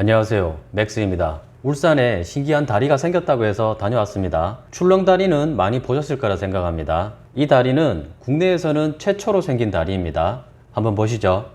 안녕하세요. 맥스입니다. 울산에 신기한 다리가 생겼다고 해서 다녀왔습니다. 출렁다리는 많이 보셨을 거라 생각합니다. 이 다리는 국내에서는 최초로 생긴 다리입니다. 한번 보시죠.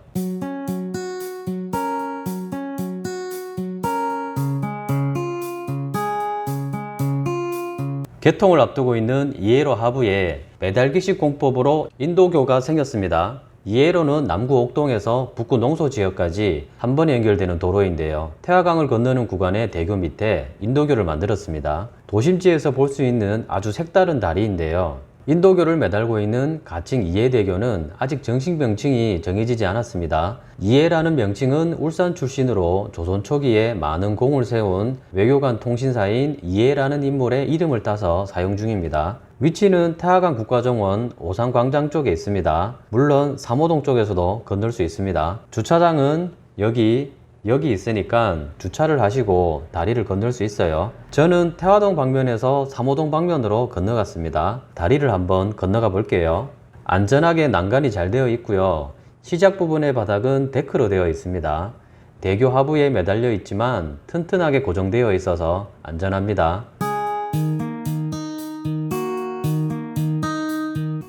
개통을 앞두고 있는 이에로 하부에 매달기식 공법으로 인도교가 생겼습니다. 이에로는 남구 옥동에서 북구 농소 지역까지 한 번에 연결되는 도로인데요. 태화강을 건너는 구간의 대교 밑에 인도교를 만들었습니다. 도심지에서 볼 수 있는 아주 색다른 다리인데요. 인도교를 매달고 있는 가칭 이해대교는 아직 정식 명칭이 정해지지 않았습니다. 이해라는 명칭은 울산 출신으로 조선 초기에 많은 공을 세운 외교관 통신사인 이해라는 인물의 이름을 따서 사용 중입니다. 위치는 태화강 국가정원 오산광장 쪽에 있습니다. 물론 삼호동 쪽에서도 건널 수 있습니다. 주차장은 여기 여기 있으니까 주차를 하시고 다리를 건널 수 있어요. 저는 태화동 방면에서 삼호동 방면으로 건너갔습니다. 다리를 한번 건너가 볼게요. 안전하게 난간이 잘 되어 있고요. 시작 부분의 바닥은 데크로 되어 있습니다. 대교 하부에 매달려 있지만 튼튼하게 고정되어 있어서 안전합니다.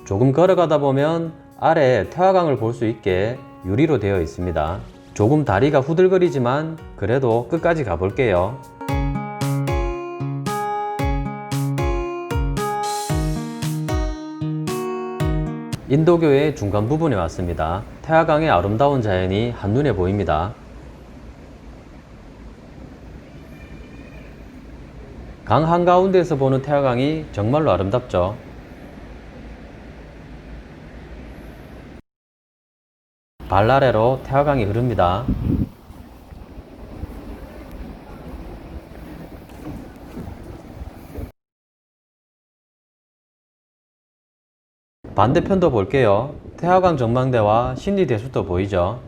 조금 걸어가다 보면 아래 태화강을 볼 수 있게 유리로 되어 있습니다. 조금 다리가 후들거리지만 그래도 끝까지 가볼게요. 인도교의 중간 부분에 왔습니다. 태화강의 아름다운 자연이 한눈에 보입니다. 강 한가운데에서 보는 태화강이 정말로 아름답죠. 발 아래로 태화강이 흐릅니다. 반대편도 볼게요. 태화강 전망대와 신리대수도 보이죠.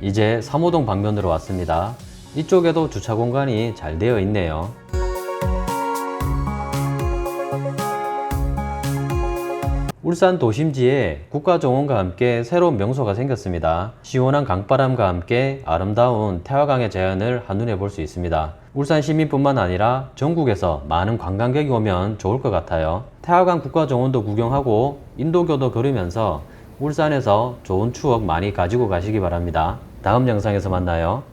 이제 삼호동 방면으로 왔습니다. 이쪽에도 주차 공간이 잘 되어 있네요. 울산 도심지에 국가정원과 함께 새로운 명소가 생겼습니다. 시원한 강바람과 함께 아름다운 태화강의 자연을 한눈에 볼 수 있습니다. 울산 시민뿐만 아니라 전국에서 많은 관광객이 오면 좋을 것 같아요. 태화강 국가정원도 구경하고 인도교도 걸으면서 울산에서 좋은 추억 많이 가지고 가시기 바랍니다. 다음 영상에서 만나요.